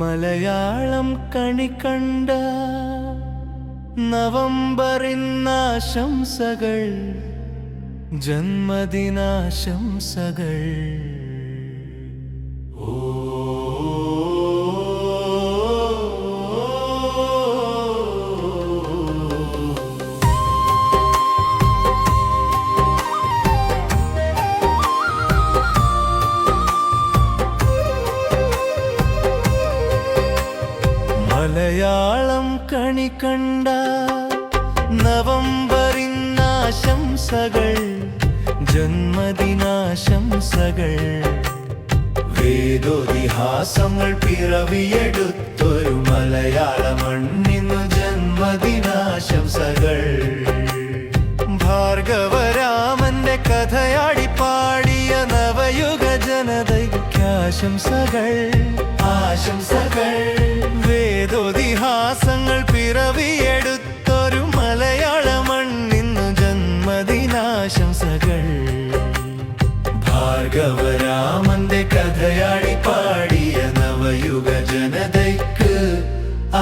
മലയാളം കണി കണ്ട നവംബറിന്നാശംസകൾ ജന്മദിനാശംസകൾ. മലയാളം കണി കണ്ട നവംബറിന്നാശംസകൾ ജന്മദിനാശംസകൾ. വേദോതിഹാസങ്ങൾ പിറവിയെടുത്തൊരു മലയാള മണ്ണിന്നു ജന്മദിനാശംസകൾ. ഭാർഗവരാമന്റെ കഥയാടി പാടിയ നവയുഗ ജനതയ്ക്കാശംസകൾ. ആശംസകൾ. വേദോതിഹാസങ്ങൾ പിറവിയെടുത്തൊരു മലയാള മണ്ണിന്നു ജന്മദിനാശംസകൾ. ഭാർഗവരാമന്റെ കഥയാടി പാടിയ നവയുഗ ജനതയ്ക്ക്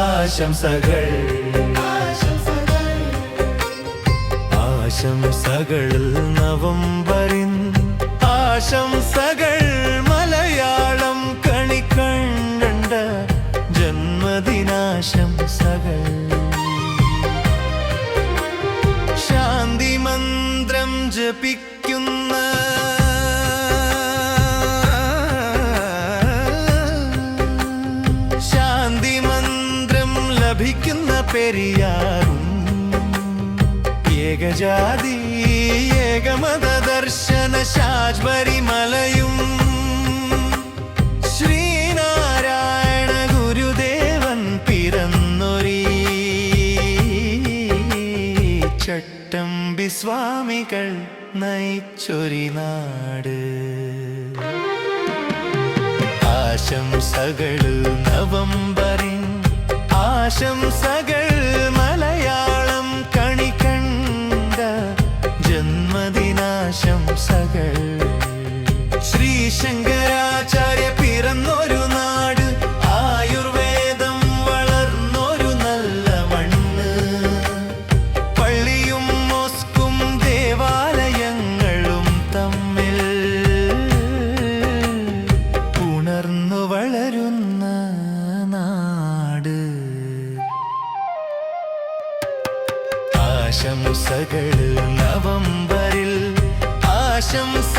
ആശംസകൾ. ആശംസകൾ നവംബറിൻ ആശംസകൾ. ജന്മദിനാശംസകൾ ശാന്തി മന്ത്രം ജപിക്കുന്ന ശാന്തി മന്ത്രം ലഭിക്കുന്ന പെരിയാറും ഏകജാതി ഏകമത ദർശന ശാജ്വരി സ്വാമികൾ നയിച്ചൊരി നാട് ആശംസകൾ നവംബറിൻ ആശംസകൾ മലയാളം കണിക്കണ്ട ജന്മദിനാശംസകൾ. ശ്രീ ആശംസകൾ നവംബറിൽ ആശംസകൾ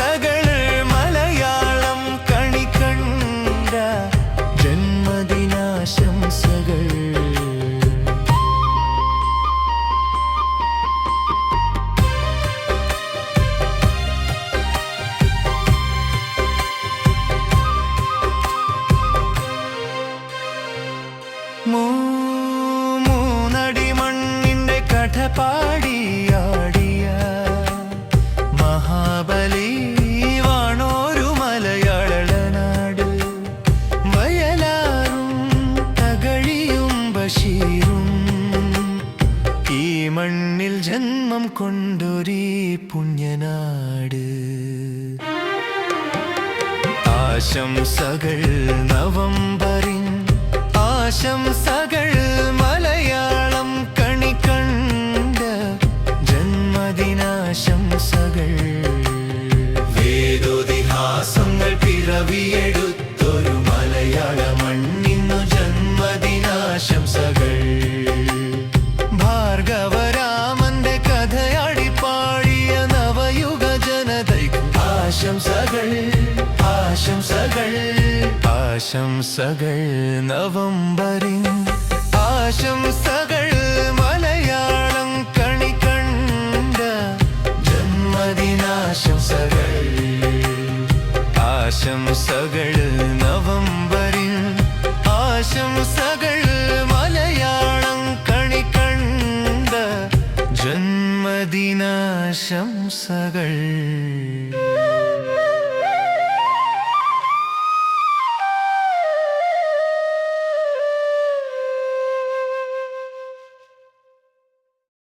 പാടിയാടിയ മഹാബലി മലയാളനാട്. ഈ മണ്ണിൽ ജന്മം പുണ്യനാട്. ആശംസകൾ നവംബറിൻ ആശംസകൾ പിറവിയെടുത്തൊരു മലയാള മണ്ണിന്നു ജന്മദിനാശംസകൾ. ഭാർഗവരാമന്റെ കഥയാടി പാടിയ നവയുഗ ജനതയ്ക്ക് ആശംസകൾ ആശംസകൾ. ആശംസകൾ നവംബറിൻ ആശംസകൾ മലയാളം കണി കണ്ട ജന്മദിനാശംസകൾ. ആശംസകൾ നവംബറിൽ. ആശംസകൾ മലയാളം കണി കണ്ട ജന്മദിനാശംസകൾ.